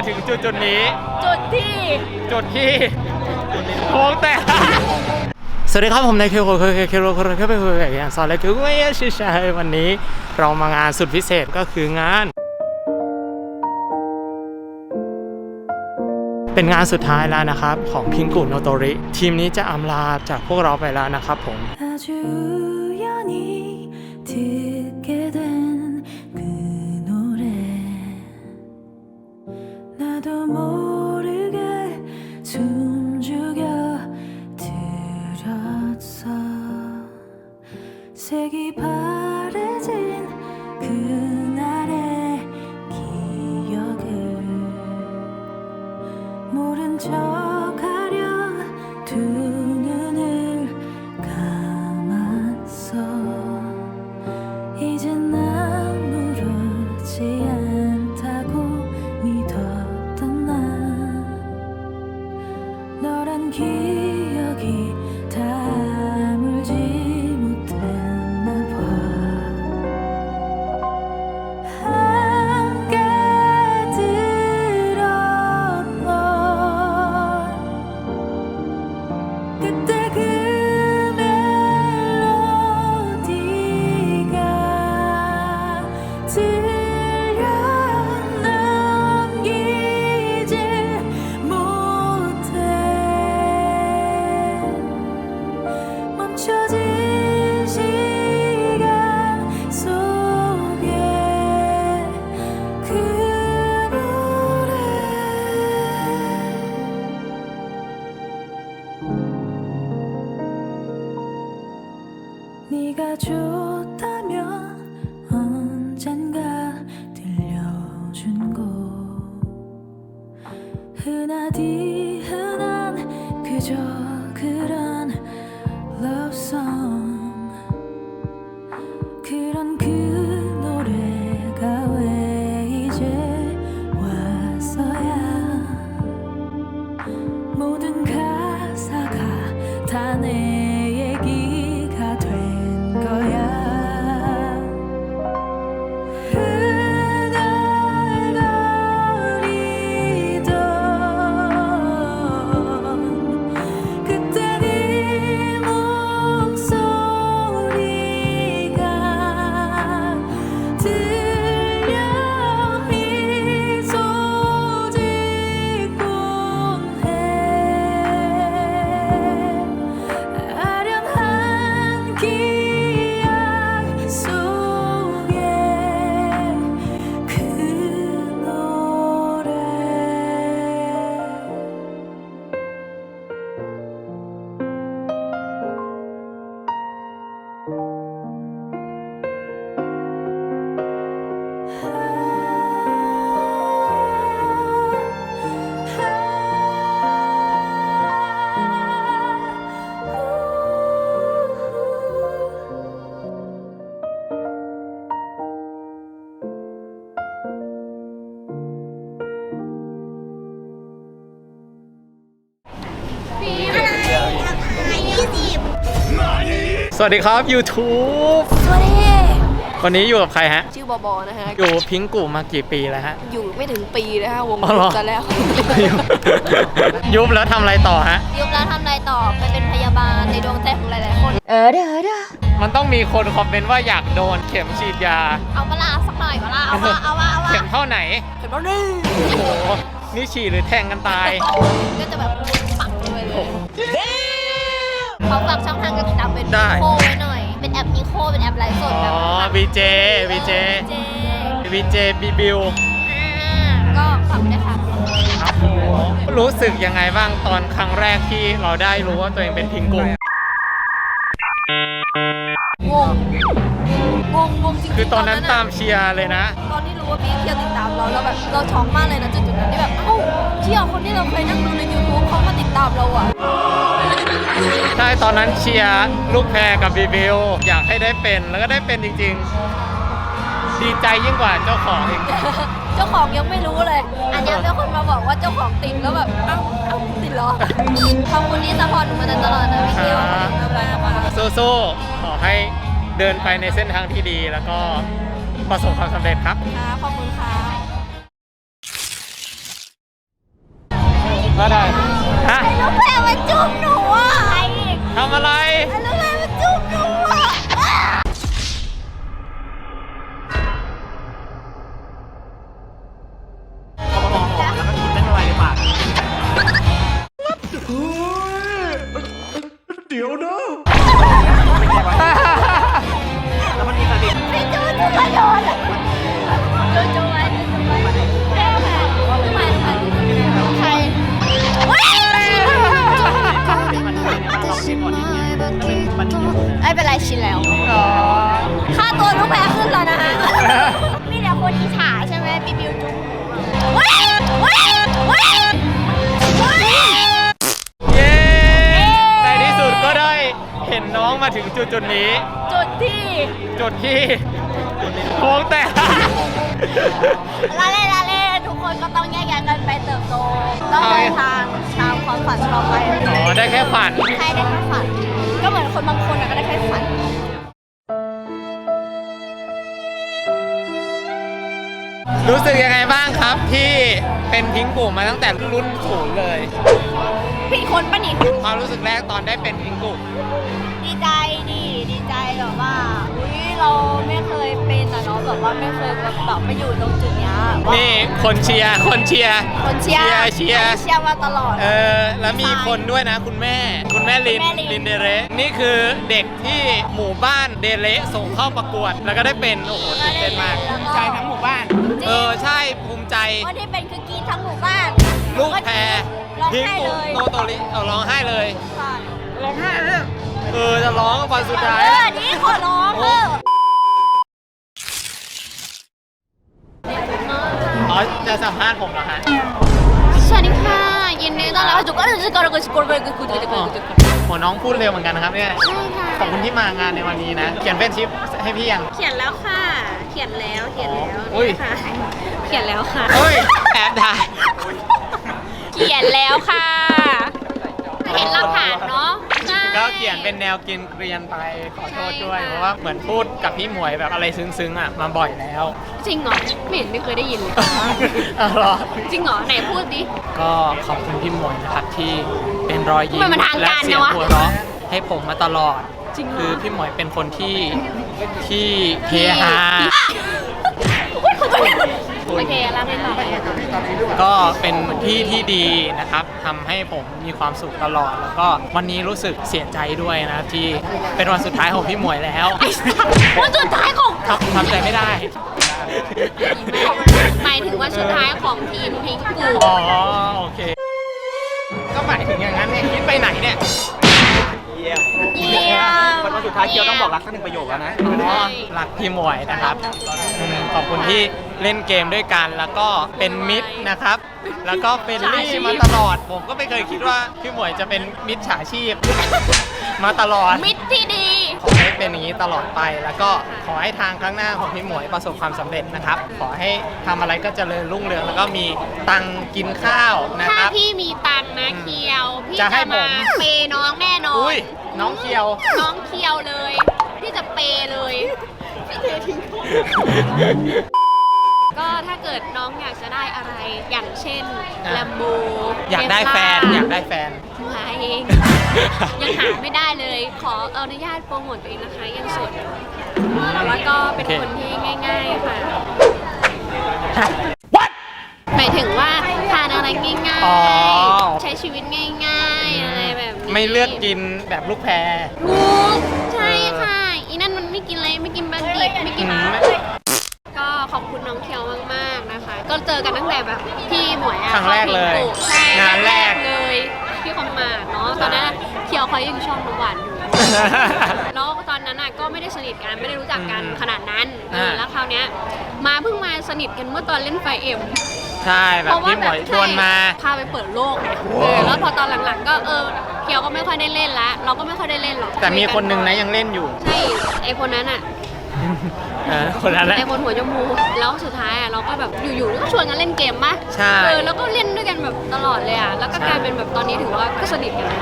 มาถึงจุดจุดๆนี้ จุดที่ จุดที่โค้งแต่ สวัสดีครับผมนายเคโรเคเคเคโรเคโรเคโรเคอย่างสอนเลยคือไม่ใช่ใช่วันนี้เรามางานสุดพิเศษก็คืองาน เป็นงานสุดท้ายแล้วนะครับ ของพิงกุโนโตริ ทีมนี้จะอำลาจากพวกเราไปแล้วนะครับผม 나도 모르게 숨죽여 들었어. 색이 바 흔하디 흔한 그저 สวัสดีครับ YouTube สวัสดีวันนี้อยู่กับใครฮะ ชื่อบอบอนะฮะ อยู่พิงกุมากี่ปีแล้วฮะ อยู่ไม่ถึงปีนะฮะวงอ๋อเหรอกันแล้วยุบแล้วทำอะไรต่อฮะ ยุบแล้วทำอะไรต่อไปเป็นพยาบาลในดวงใจของหลายๆคนเออเด้อเด้อมันต้องมีคนคอมเมนต์ว่าอยากโดนเข็มฉีดยา เอามาลาสักหน่อยมาลาเอามาเอามาเอามาเข็มเท่าไหนเข็มแล้วนี่โอ้โห นี่ฉีดหรือแทงกันตาย ก็จะแบบ เขาฝากช่องทางการติดตามเป็นได้โคไว้หน่อย เป็นแอปมีโคเป็นแอปไลฟ์สดอ๋แบบอ VJ VJ เจ VJ บีบิวอ่าก็ฝากด้วยค่ะ ครับผมรู้สึกยังไงบ้างตอนครั้งแรกที่เราได้รู้ว่าตัวเองเป็นพิงกุงงง งงงจริงๆคือตอนนั้นะตามเชียร์เลยนะ ตอนที่รู้ว่าพี่เที่ยวติดตามเราเราแบบเราช็อกมากเลยนะจุดจุดๆนั้นที่แบบ เอ้าเชี่ยคนที่เราเคยนั่งดูใน YouTube เขามาติดตามเราอะ ใช่ตอนนั้นเชียร์ลูกแพรกับบีบิวอยากให้ได้เป็นแล้วก็ได้เป็นจริง ๆ ดีใจยิ่งกว่าเจ้าของอีกเจ้าของยังไม่รู้เลย อันเนี้ยเป็นคนมาบอกว่าเจ้าของติดแล้วแบบเอ้าเอ้าติดเหรอขอบคุณที่สปอร์ตหนูมาตลอดนะพี่เที่ยวครับขอบคุณมากๆสู้ๆขอให้เดินไปในเส้นทางที่ดีแล้วก็ประสบความสำเร็จครับค่ะขอบ จุดที่โค้งแตกละเล่นละเล่นทุกคนก็ต้องแยกย้ายกันไปเติบโต ต้องเดินทางตามความฝันต่อไปอ๋อได้แค่ฝัน ใครได้แค่ฝัน ก็เหมือนคนบางคนอะก็ได้แค่ฝัน รู้สึกยังไงบ้างครับที่เป็นพิงกูมาตั้งแต่รุ่นศูนย์เลยผิดคนปะนี่ความรู้สึกแรกตอนได้เป็นพิงกูดีใจดีดีใจแบบว่าอุ้ย เราไม่เคยเป็นอะเนาะแบบว่าไม่เคยแบบแบบมาอยู่ตรงจุดเนี้ยนี่คนเชียร์คนเชียร์ คนเชียร์เชียร์ เชียร์มาตลอด เออแล้วมีคนด้วยนะคุณแม่ คุณแม่ลินแม่ลิน ลินเดเรนี่คือเด็กที่หมู่บ้านเดเรส่งเข้าประกวด แล้วก็ได้เป็นโอ้โหตื่นเต้นมากภูมิใจทั้งหมู่บ้าน เออใช่ภูมิใจ คนที่เป็นคือกรีดทั้งหมู่บ้านลูกแพรร้องพิงไห้กูเลยโนโตริเอาร้องไห้เลย ใช่ร้องไห้เลยเออจะร้องวันสุดท้าย เออนี่ขอร้องเอออ๋อ จะสัมภาษณ์ผมเหรอฮะสวัสดีค่ะยินดีต้อนรับสู่การจุกการกุศลกุศลกุศลกุศลกุศลกุศลโหน้องพูดเร็วเหมือนกันนะครับเนี่ยใช่ค่ะขอบคุณที่มางานในวันนี้นะ เขียนเป็นชิปให้พี่ยัง เขียนแล้วค่ะ เขียนแล้วเขียนแล้วอุ้ย ค่ะเขียนแล้วค่ะ เฮ้ยแอบถ่ายเขียนแล้วค่ะ เห็นหลักฐานเนาะ ก็เขียนเป็นแนวกินเกรียนไปขอโทษด้วย ใช่ค่ะ เพราะว่าเหมือนพูดกับพี่หมวยแบบอะไรซึ้งๆอะมาบ่อยแล้วจริงเหรอไม่เห็นไม่เคยได้ยินเลยอ๋อเหรอจริงเหรอไหนพูดดิ ก็ขอบคุณพี่หมวยนะครับที่เป็นรอยยิ้มทำไมมันทางและการเสียงนะวะ หัวเราะให้ผมมาตลอด จริงเหรอคือพี่หมวยเป็นคนที่ที่เฮฮา โอเคแล้วไงต่อก็เป็นพี่ที่ดีนะครับทำให้ผมมีความสุขตลอด แล้วก็วันนี้รู้สึกเสียใจด้วยนะที่เป็นวันสุดท้ายของพี่หมวยแล้ววันสุดท้ายของทำทำใจไม่ได้ หมายถึงวันสุดท้ายของทีมพิงกูอ๋อโอเค ก็หมายถึงอย่างนั้นไงคิดไปไหนเนี่ย เยี่ยมวันสุดท้ายเกียวต้องบอกรักสักหนึ่งประโยคแล้วนะอ๋อรักพี่หมวยนะครับอืมขอบคุณที่เล่นเกมด้วยกันแล้วก็เป็นมิตรนะครับ แล้วก็เป็นลี่มาตลอด ผมก็ไม่เคยคิดว่าพี่หมวยจะเป็นมิตรฉาชีพ มาตลอด มิตรที่ดี ขอให้เป็นอย่างนี้ตลอดไป แล้วก็ขอให้ทางข้างหน้าของพี่หมวยประสบความสำเร็จนะครับ ขอให้ทำอะไรก็เจริญรุ่งเรือง แล้วก็มีตังค์กินข้าวนะถ้าครับ พี่มีตังค์นะเคียว พี่จะจะให้ผม มาเปย์น้องแน่นอน อุ้ยน้องเคียว น้องเคียวเลย พี่จะเปย์เลย ก็ถ้าเกิดน้องอยากจะได้อะไรอย่างเช่นอะแลมโบอยากได้แฟนอยากได้แฟน มาเอง ยังหาไม่ได้เลย ขออนุญาตโปรโมทตัวเองนะคะ ยังโสดอยู่แล้วก็เป็นโอเค คนที่ง่าย ๆ ค่ะ หมายถึงว่าทานอะไรง่ายอ๋อ ๆ ใช้ชีวิตง่ายๆ อะไรแบบนี้ไม่เลือกกินแบบลูกแพร ถูกใช่ค่ะ อีนั่นมันไม่กินอะไรไม่กินบะดิบไม่กิน อืม ก็ขอบคุณน้องเคียวมากๆนะคะ ก็เจอกันตั้งแต่แบบที่หมวยอะครั้งแรกเลยข้าพิงกุใช่งานแรกเลยที่คอมมาดเนาะตอนนั้นเคียวเขายังชอบน้ำหวานอยู่ แล้วตอนนั้นอะก็ไม่ได้สนิทกันไม่ได้รู้จักกันอืมขนาดนั้นเอออ่าแล้วคราวเนี้ยมาเพิ่งมาสนิทกันเมื่อตอนเล่นไฟเอ็ม ใช่แบบพี่หมวยชวนมา พาไปเปิดโลกเนี่ยเออแล้วพอตอนหลังๆ ก็เออเคียวก็ไม่ค่อยได้เล่นละเราก็ไม่ค่อยได้เล่นหรอกแต่มีคนหนึงนะยังเล่นอยู่ ใช่ไอคนนั้นอะ เออคนนั้นแหละไอคนหัวจมูกแล้วสุดท้ายอะเราก็แบบอยู่ๆก็ชวนกันเล่นเกมป่ะใช่ เออแล้วก็เล่นด้วยกันแบบตลอดเลยอะแล้วก็ใช่กลายเป็นแบบตอนนี้ถือว่าก็สนิทกันนะ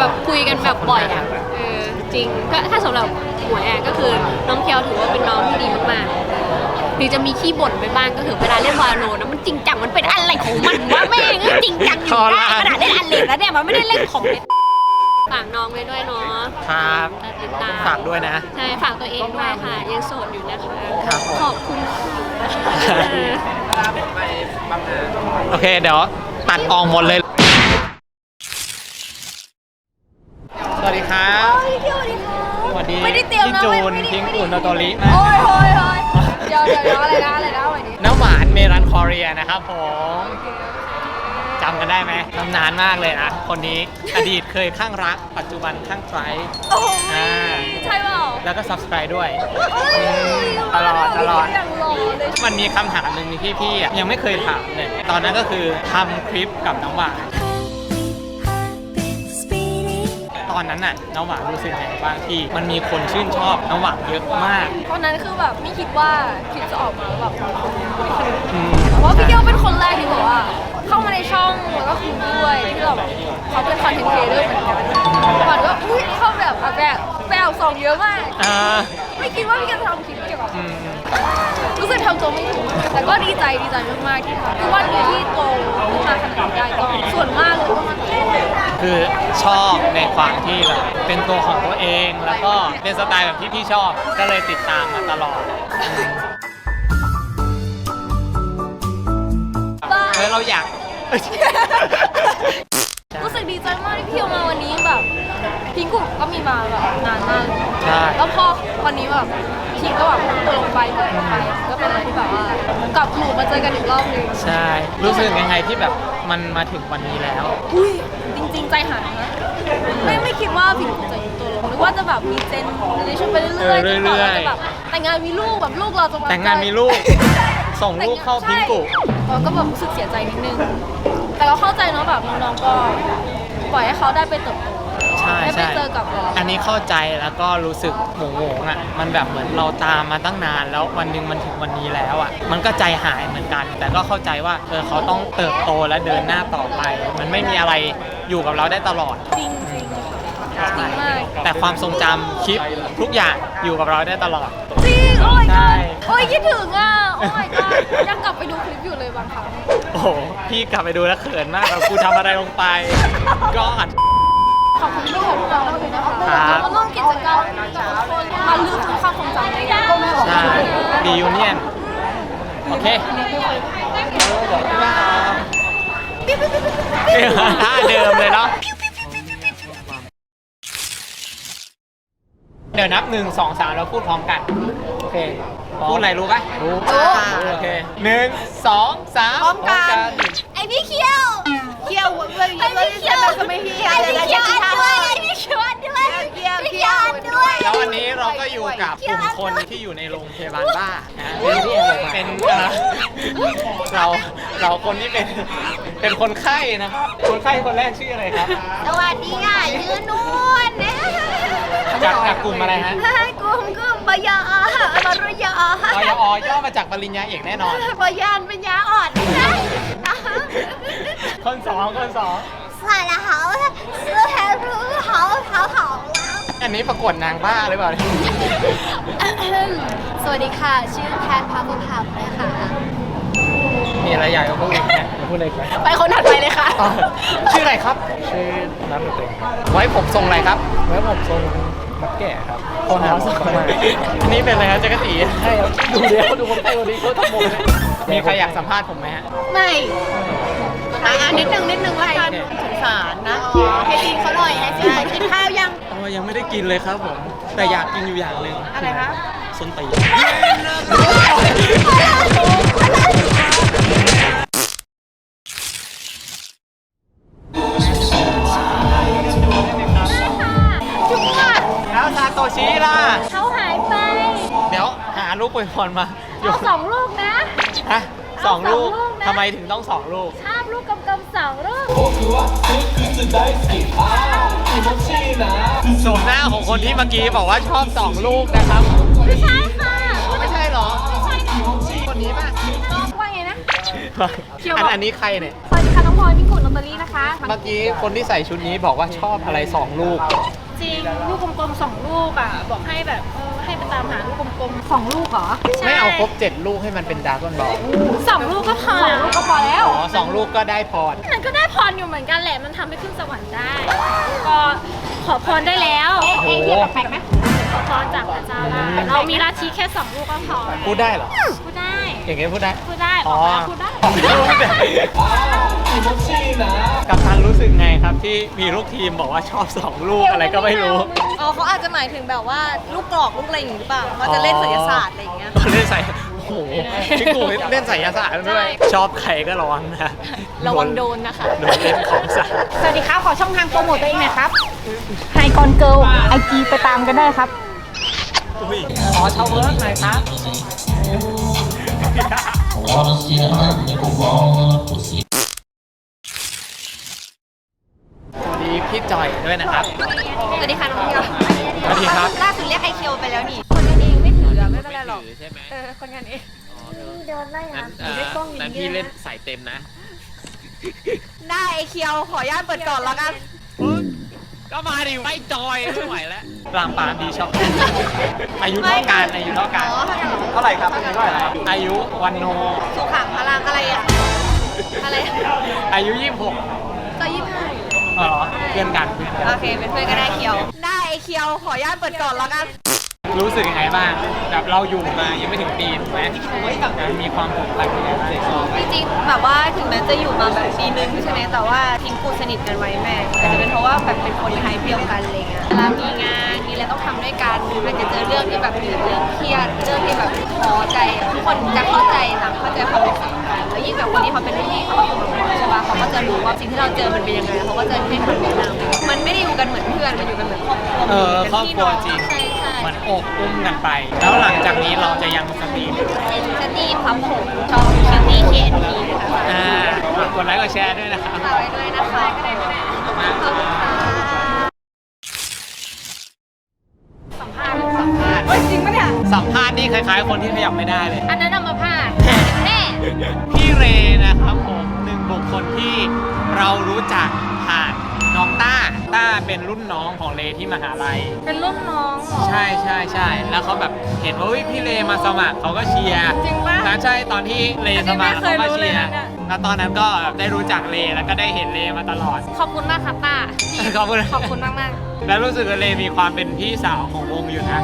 แบบคุยกันแบบบ่อยอะเออจริงก็ถ้าสำหรับหมวยอะก็คือน้องเคียวถือว่าเป็นน้องที่ดีมากๆถึงจะมีขี้บ่นไปบ้างก็คือเวลาเล่นวาโลนะมันจริงจังมันเป็นอะไรของมันวะแม่งจริงจังอยู่ได้ขนาดเล่นอันเล็กแล้วเนี่ยมันไม่ได้เล่นของเล่น ฝากน้องไว้ด้วยเนาะครับติดตามฝากด้วยนะ ใช่ ฝากตัวเองด้วยค่ะ ยังโสดอยู่นะคะครับผม ขอบคุณค่ะ โอเค เดี๋ยวตัดออกหมดเลย สวัสดีครับพี่เที่ยวดีค่ะสวัสดีไม่ได้เตรียมพี่นะจูไม่นไม่ได้พิงไม่ได้กุนโนโตริโอ้ยโอ้ยโอ้ยเดี๋ยวเดี๋ยวเดี๋ยวอะไรนะอะไรนะอะไรนี้น้ำหวานเมรันคอเรียนะครับผมจำกันได้ไหมตำนานมากเลยนะคนนี้อดีตเคยข้างรัก ปัจจุบันข้างไตรโอ้ยอ่าใช่เปล่าแล้วก็ subscribe ด้วย เอ้ยตลอดตลอด อย่างหล่อเลยมันมีคำถามหนึ่งที่พี่อะยังไม่เคยถามเลย ตอนนั้นก็คือทำคลิปกับน้ำหวาน อนนั้นน่ะน้ำหวานรู้สึกไงบ้างที่มันมีคนชื่นชอบน้ำหวานเยอะมาก ตอนนั้นคือแบบไม่คิดว่าคลิปจะออกมาแล้วแบบอืม เพราะว่าพี่เกียวเป็นคนแรกที่บอกว่า เข้ามาในช่องแล้วก็คุยด้วยที่เราแบบเขาเป็นคอนเทนต์ครีเอเตอร์เหมือนกันก่อนก็อุ้ยเข้าแบบอะแบบแบบสองเยอะมาก อ่าไม่คิดว่าพี่เกียวจะทำคลิปเกี่ยวกับ อืมรู้สึกทำตัวไม่ถูก แต่ก็ดีใจดีใจมากๆที่ทำคือวันนี้ที่โตขึ้นมาขนาดนี้ได้ก็ส่วนมากเลยก็มันคื อชอบในความที่แบบเป็นตัวของตัวเองแล้วก็เป็นสไตล์แบบที่พี่ชอบก็เลยติดตามมาตลอดอืมบ้าเออเราอยาก รู้สึกดีใจมากที่พี่เอามาวันนี้แบบพิงกุก็มีมาแบบนานมากใช่ แล้วพอวันนี้แบบพิงก็แบบตัวลงไปตัวลงไป ก็เป็นอะไรที่แบบว่ากลับหมู่มาเจอกันอีกรอบหนึงใช่ รู้สึกยังไงที่แบบมันมาถึงวันนี้แล้ว อุ้ยจ ริงๆใจหายนะไม่ไม่คิดว่าพิงกุจะอยู่ตัวลงหรือว่าจะแบบมีเจนเรชั่นไปเรื่อยๆเออจนกว่าเรื่เราอยๆ จะแบบแต่งงานมีลูกแบบลูกเราจะมาแต่งงานมีลูก ส่งลูกเข้าพิงกุใช่เราก็แบบรู้สึกเสียใจนิดนึง แต่เราเข้าใจเนาะแบบน้องๆก็ปล่อยให้เขาได้ไปเติบโต ใช่ได้ไปใช่เจอกับหลายๆอันนี้เข้าใจแล้วก็รู้สึกโงงๆอะ มันแบบเหมือนเราตามมาตั้งนานแล้ววันหนึ่งมันถึงวันนี้แล้วอะ มันก็ใจหายเหมือนกัน แต่ก็เข้าใจว่าเออเขาต้องเติบโตและเดินหน้าต่อไป มันไม่มีอะไร อยู่กับเราได้ตลอด จริงจริงๆค่ะจริงมากแต่ความทรงจำคลิปทุกอย่างอยู่กับเราได้ตลอด จริงโอ้ยใช่โอ้ยคิดถึงอะโอ้ยก็ยังกลับไปดูคลิปอยู่เลยบางครั้งโอ้โหพี่กลับไปดูแล้วเขินมากแบบกูทำอะไรลงไปก็อัด ขอบคุณที่ทำเราด้วยนะคะครับ มาร่วมกิจกรรมกับทุกคนมาลืมถึงความทรงจำในยังใช่ดียูเนียน โอเค ท่าเดิมเลยเนาะเดี๋ยวนับหนึ่งสองสามแล้วพูดพร้อมกัน โอเค พูดอะไรรู้ปะรู้โอเคหนึ่งสองสามพร้อมกัน ไอพี่เคียวเคียวไอพี่เคียวไอพี่เคียวอันด้วยไอพี่เคียวอันด้วยพี่เคียวพี่เคียวอันด้วยแล้ววันนี้เราก็อยู่กับกลุ่มคนที่อยู่ในโรงพยาบาลบ้านะเป็นเอ่อเราเราคนที่เป็น เป็นคนไข้นะครับ คนไข้คนแรกชื่ออะไรครับ สวัสดีค่ะชื่อนวลนะจากจากกลุ่มอะไรฮะกลุ่มกลุ่มปยาบรยาออยอย่อมาจากปริญญาเอกแน่นอนปยานปัญญาอ่อนคนสองคนสองสวัสดีค่ะชื่อแฮร์รี่เขาเขาเขาอันนี้ประกวดนางบ้าหรือเปล่า สวัสดีค่ะ ชื่อแพทพาพุพับนะคะ มีอะไรอยากจะพูดอีกไหมพูดอะไรไหมไปคนถัดไปเลยค่ะ อ๋อชื่ออะไรครับ ชื่อนัทเต็งไว้ผมทรงอะไรครับ ไว้ผมทรงมัดแก่ครับโอ้โหสมัยอันนี้เป็นอะไรครับจักรตีใช่ครับดูเดี๋ยวดูคนไข้วันนี้เขาทำโมเลยมีใครอยากสัมภาษณ์ผมไหมฮะ ไม่อะนิดนึงนิดนึงละกันโอเคสงสารนะให้ดีเขาหน่อยให้สิกินข้าวยัง อ๋อยังไม่ได้กินเลยครับผม แต่อยากกินอยู่อย่างหนึ่งอะไรคะ ส้นตีนแล้วซ ชิล่ะ เขาหายไป เดี๋ยวหาลูกปุยพรมาอยู่เอาสองลูกนะ ฮะสองลูกเอาสองลูกนะ ทำไมถึงต้องสองลูก ชอบลูกกำกำสองลูกโฉมหน้าของคนที่เมื่อกี้บอกว่าชอบสองลูกนะครับ ไม่ใช่ค่ะไม่ใช่เหรอไม่ใช่ค่ะคนนี้ป่ะว่าไงนะเคียวอับนอกอันนี้ใครเนี่ย สวัสดีค่ะน้องพลอยมิกุลลอตเตอรี่นะคะเมื่อกี้คนที่ใส่ชุดนี้บอกว่าชอบอะไรสองลูก จริงลูกกลมๆสองลูกอะ บอกให้แบบเออให้ไปตามหาลูกกลมๆสองลูกเหรอไม่เอาครบ 7 ลูกให้มันเป็นดาร์กอนบอลสองลูกก็พอสองลูกก็พอแล้ว อ๋อสองลูกก็ได้พรมันก็ได้พรอยู่เหมือนกันแหละมันทำให้ขึ้นสวรรค์ได้ ก็ขอพรได้แล้วโอ้โหแปลกไหม ขอพรจากพระเจ้าได้เรามีราชีแค่สองลูกก็พอพูดได้เหรอ พูดได้ อย่างเงี้ยพูดได้ พูดได้อ๋อบอกแล้วพูดได้กับทันรู้สึกไงครับที่มีลูกทีมบอกว่าชอบสองลูกอะไรก็ไม่รู้ อ๋อเขาอาจจะหมายถึงแบบว่าลูกกรอกลูกอะไรอย่างงี้หรือเปล่าเขาจะเล่นศิลศาสตร์อะไรอย่างเงี้ย เล่นใส่โอ้โหพี่กูเล่นใส่ยาศาสตร์ด้วยชอบใครก็ระวังนะระวังโดนนะคะโดนเล่นของใส่สวัสดีครับขอช่องทางโปรโมทตัวเองหน่อยครับไฮคอนเกิลไอจีไปตามกันได้ครับ อุ้ยขอชาวเวิร์กหน่อยครับสวัสดีพี่จอยด้วยนะครับ สวัสดีค่ะน้องเดียวสวัสดีครับ ล่าสุดเรียกไอเคียวไปแล้วนี่ คนกันเองไม่ถืออะไม่เป็นไรหรอก ใช่ไหมเออ คนกันเองโดนไล่นั้นอะได้กล้องอย่างนั้นเดีพี่ยวเล่นนะสายเต็มนะ ได้ไอเคียวขออนุญาตเปิดก่อนแล้วกัน ก็มาดิไม่จอยไม่ไหวแล้วรามปามดีชอบอายุเท่ากันอายุเท่ากันอ๋อเท่ากันเหรอเท่าไหร่ครับอายุเท่าไหร่ครับอายุวันโนสุขังพลังอะไรอะอะไรอายุยี่สิบหกก็ยี่สิบห้าอ๋อเพื่อนกันเพื่อนกันโอเคเป็นเพื่อนก็ได้เคียว ได้ไอเคียวขออนุญาตเปิดก่อนแล้วกัน รู้สึกยังไงบ้างแบบเราอยู่มายังไม่ถึงปีถูกไหมมีความผูกพันยังไงบ้างจริงๆแบบว่าถึงแม้จะอยู่มาแบบปีนึงใช่ไหมแต่ว่าทิ้งกูสนิทกันไว้แม่อาจจะเป็นเพราะว่าแบบเป็นคนไทยเดียวกันอะไรเงี้ยเวลามีงานมีอะไรต้องทำด้วยกันหรือมันจะเจอเรื่องที่แบบมีเรื่องเครียดเรื่องที่แบบท้อใจอะทุกคนจะเข้าใจต่างเข้าใจความรู้สึกกันแล้วยิ่งแบบคนที่เขาเป็นรุ่นพี่เขาอยู่มาก่อนใช่ปะเขาก็จะรู้ว่าสิ่งที่เราเจอมันเป็นยังไงเขาก็จะให้คำแนะนำมันไม่ได้อยู่กันเหมือนเพื่อนมันอยู่กันเหมือนครอบครัวเออป็นครอบพี่ครัวน้งจริงใช่ใช่เหมื อนอกอุ้มกันไป แล้วหลังจากนี้เราจะยังสตรีมจะตีพับผมช่องคิวตี้เคนทีนะคะอ่าฝากกดไลค์กดแชร์ด้วยนะครับ ฝากไว้ด้วยนะคะก็ได้ก็ได้ขอบคุณค่ะสัมภาษณ์สัมภาษณ์เฮ้ยจริงปะเนี่ย สัมภาษณ์นี่คล้ายๆ คนที่ขยับไม่ได้เลย อันนั้นเอามาพาดแน่พี่เรนะครับผมหนึ่งบุคคลที่เรารู้จักผ่าน น้องต้า ต้าเป็นรุ่นน้องของเลที่มหาลัย เป็นรุ่นน้องเหรอ ใช่ใช่ใช่ แล้วเขาแบบเห็นว่าเฮ้ยพี่เลมาสมัครเขาก็เชียร์จริงปะนะใช่ตอนที่เลสมัครอันนี้ไม่เคยรู้เขาก็เชียร์เลยนะเนี่ย แล้วตอนนั้นก็ได้รู้จักเลแล้วก็ได้เห็นเลมาตลอด ขอบคุณมากครับป้าขอบคุณ ขอบคุณมากมากแล้วรู้สึกว่าเลมีความเป็นพี่สาวของวงอยู่นะ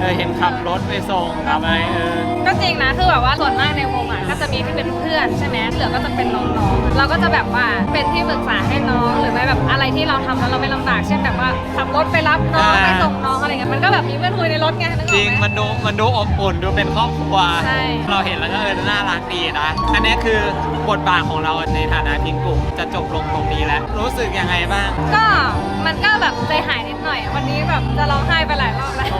เออเห็นขับรถไปส่งทำอะไรเออๆก็จริงนะคือแบบว่าส่วนมากในวงอะก็จะมีที่เป็นเพื่อนใช่ไหมเหลือก็จะเป็นน้องๆเราก็จะแบบว่าเป็นที่ปรึกษาให้น้องหรือไม่แบบอะไรที่เราทำแล้วเราไม่ลำบากเช่นแบบว่าขับรถไปรับน้องอ่าไปส่งน้องอะไรเงี้ยมันก็แบบมีเพื่อนคุยในรถไงนึกออกไหมจริงมันดูมันดูอบอุ่นดูเป็นครอบครัว ใช่ เราเห็นแล้วก็เออน่ารักดีนะ อันนี้คือ บทบาทของเราในฐานะพิงกุจะจบลงตรงนี้แล้ว รู้สึกยังไงบ้าง ก็มันก็แบบใจหายนิดหน่อย วันนี้แบบจะร้องไห้ไปหลายรอบแล้ว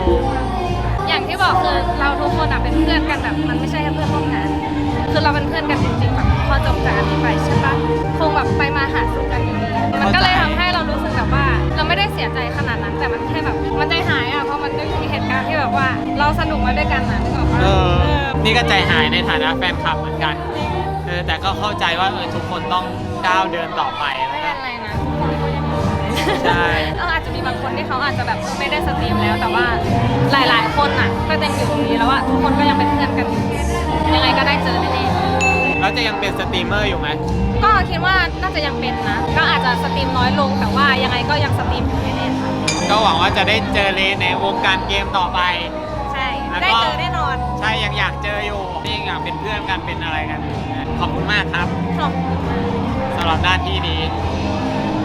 อย่างที่บอกคือเราทุกคนอะเป็นเพื่อนกันแบบมันไม่ใช่แค่เพื่อนร่วมงานคือเราเป็นเพื่อนกันจริงๆแบบพอจบจากอันนี้ไปใช่ปะคงแบบไปมาหาสู่กันอยู่ดีมันก็เลยทำให้เรารู้สึกแบบว่า เราไม่ได้เสียใจขนาดนั้น แต่มันแค่แบบมันใจหายอะเพราะมันนึกถึงเหตุการณ์ที่แบบว่า เราสนุกมาด้วยกันอะนึกออกปะเออ เออ นี่ก็ใจหายในฐานะแฟนคลับเหมือนกัน เออแต่ก็เข้าใจว่าเออทุกคนต้องก้าวเดินต่อไปแล้วไม่ก็เป็นไรนะทุกคนก็ยังอยู่ใช่ เอออาจจะมีบางคนที่เขาอาจจะแบบไม่ได้สตรีมแล้ว แต่ว่าหลาย ๆ คนอะ ก็ยังอยู่ตรงนี้แล้วว่าทุกคนก็ยังเป็นเพื่อนกันอยู่ยังไงก็ได้เจอแน่ๆแล้วจะยังเป็นสตรีมเมอร์อยู่ไหมก็คิดว่าน่าจะยังเป็นนะ ก็อาจจะสตรีมน้อยลงแต่ว่ายังไงก็ยังสตรีมอยู่แน่ๆค่ะก็หวังว่าจะได้เจอเลในวงการเกมต่อไป ใช่แล้วก็ได้เจอแน่นอน ใช่ยังอยากเจออยู่นี่ยังอยากเป็นเพื่อนกันเป็นอะไรกัน ขอบคุณมากครับขอบคุณมากสำหรับหน้าที่นี้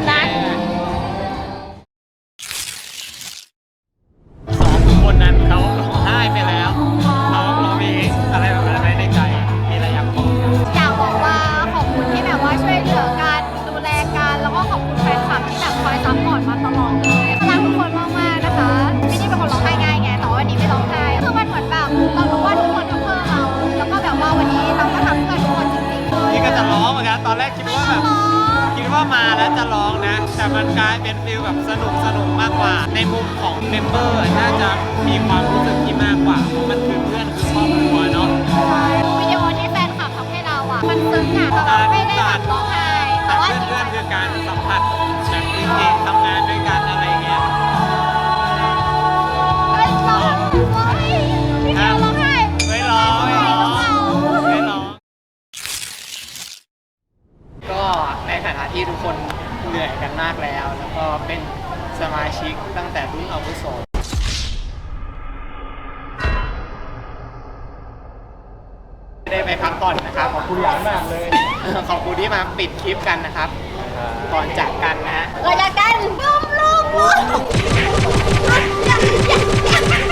รัก ซึ้งแต่เราไม่ได้แบบร้ห้แต่ว่าเพื่อนคือการสัมผัสแบบจริงๆทำงานด้วยกันอะไรเงี้ยเม่เดีองไม่ร้องไม่ร้องไม่ร้องก็ในฐาะที่ทุกคนเหนื่อยกันมากแล้ว แล้วก็เป็นสมาชิกตั้งแต่รุ่นอาวุโส ก่อนนะครับขอบคุณอยางมากเลย ขอบคุณที่มาปิดคลิปกันนะครับ ก่อนจากกันนะ เราจะกันบุ้มลุ้มอยาก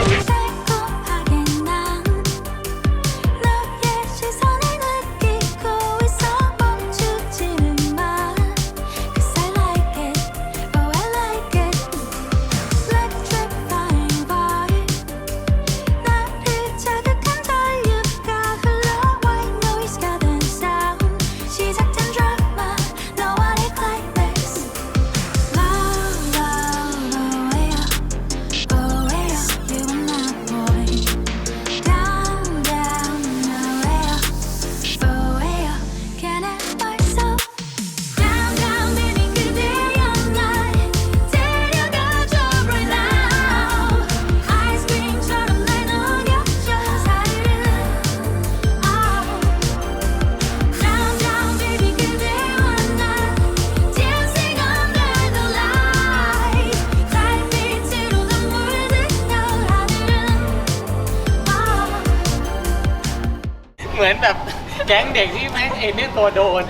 เด็กที่แม่งเอ็นเนี่ยตัวโดน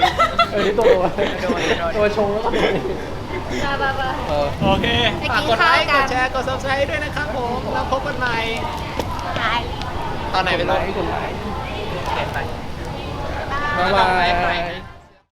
เออตัวโดนตัวชงแล้วก็โอเคฝากกดไลค์กดแชร์กด subscribe ด้วยนะครับผม แล้วพบกันใหม่ตอนไหนเป็นไลค์กดไลค์เห็นไหมบ๊ายบาย